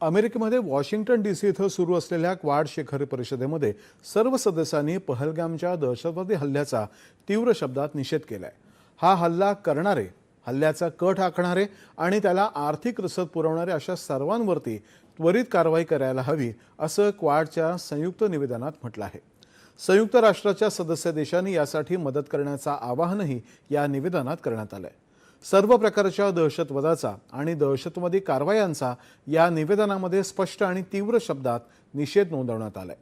अमेरिकेमध्ये Washington D C इथं सुरू असलेल्या क्वाड शिखर परिषदेमध्ये सर्व सदस्यांनी पहलगामच्या दहशतवादी हल्ल्याचा तीव्र शब्दात निषेध केलाय. हा हल्ला करणारे हल्ल्याचा कट आखणारे आणि त्याला आर्थिक रसद पुरवणारे अशा सर्वांवरती त्वरित कारवाई करायला हवी असं क्वाडच्या संयुक्त निवेदनात म्हटलं आहे. संयुक्त राष्ट्राच्या सदस्य देशांनी यासाठी मदत करण्याचं आवाहनही या निवेदनात करण्यात आलंय. सर्व प्रकारच्या दहशतवादाचा आणि दहशतवादी कारवायांचा या निवेदनामध्ये स्पष्ट आणि तीव्र शब्दात निषेध नोंदवण्यात आलाय.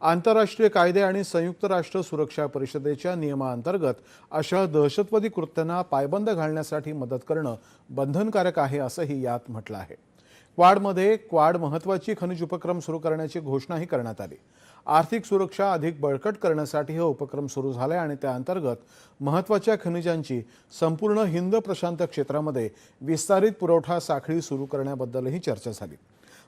आंतरराष्ट्रीय कायदे आणि संयुक्त राष्ट्र सुरक्षा परिषदेच्या नियमाअंतर्गत अशा दहशतवादी कृत्यांना पायबंद घालण्यासाठी मदत करणं बंधनकारक आहे असंही यात म्हटलं आहे. क्वाडमध्ये क्वाड महत्वाची खनिज उपक्रम सुरू करण्याची घोषणाही करण्यात आली. आर्थिक सुरक्षा अधिक बळकट करण्यासाठी हे उपक्रम सुरू झाले आणि त्याअंतर्गत महत्त्वाच्या महत्त्वाच्या खनिजांची संपूर्ण हिंद प्रशांत क्षेत्रामध्ये विस्तारित पुरवठा साखळी सुरू करण्याबद्दलही चर्चा झाली.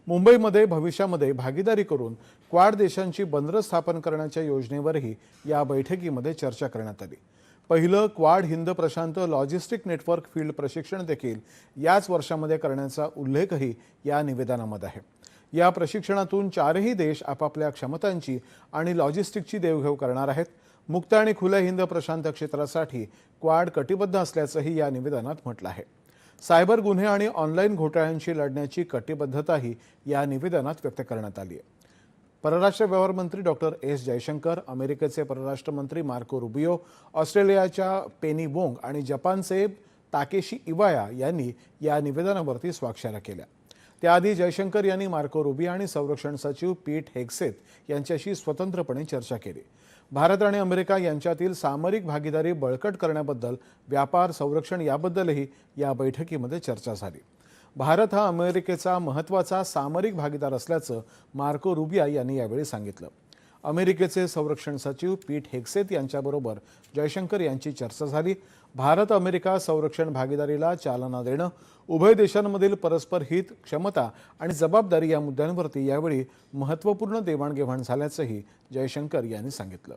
मुंबईमध्ये भविष्यामध्ये भागीदारी करून क्वाड देशांची बंदरं स्थापन करण्याच्या योजनेवरही या बैठकीमध्ये चर्चा करण्यात आली. पहिलं क्वाड हिंद प्रशांत लॉजिस्टिक नेटवर्क फील्ड प्रशिक्षण देखील याच वर्षामध्ये करण्याचा उल्लेखही या निवेदनामध्ये आहे. या प्रशिक्षणातून चारही देश आपापल्या क्षमतांची आणि लॉजिस्टिकची देवघेव करणार आहेत. मुक्त आणि खुल्या हिंद प्रशांत क्षेत्रासाठी क्वाड कटिबद्ध असल्याचंही या निवेदनात म्हटलं आहे. सायबर गुन्हे आणि ऑनलाईन घोटाळ्यांशी लढण्याची कटिबद्धताही या निवेदनात व्यक्त करण्यात आली आहे. परराष्ट्र व्यवहार मंत्री डॉक्टर एस जयशंकर अमेरिकेचे परराष्ट्र मंत्री मार्को रुबियो ऑस्ट्रेलियाच्या पेनी वोंग आणि जपानचे ताकेशी इवाया यांनी या निवेदनावरती स्वाक्षऱ्या केल्या. त्याआधी जयशंकर यांनी मार्को रुबिया आणि संरक्षण सचिव पीट हेक्सेत यांच्याशी स्वतंत्रपणे चर्चा केली. भारत आणि अमेरिका यांच्यातील सामरिक भागीदारी बळकट करण्याबद्दल व्यापार संरक्षण याबद्दलही या बैठकीमध्ये चर्चा झाली. भारत हा अमेरिकेचा महत्त्वाचा सामरिक भागीदार असल्याचं मार्को रुबिया यांनी यावेळी सांगितलं. अमेरिकेचे संरक्षण सचिव पीट हेक्सेत यांच्याबरोबर जयशंकर यांची चर्चा झाली. भारत अमेरिका संरक्षण भागीदारीला चालना देणं उभय देशांमधील परस्पर हित क्षमता आणि जबाबदारी या मुद्द्यांवरती यावेळी महत्त्वपूर्ण देवाणघेवाण झाल्याचंही जयशंकर यांनी सांगितलं.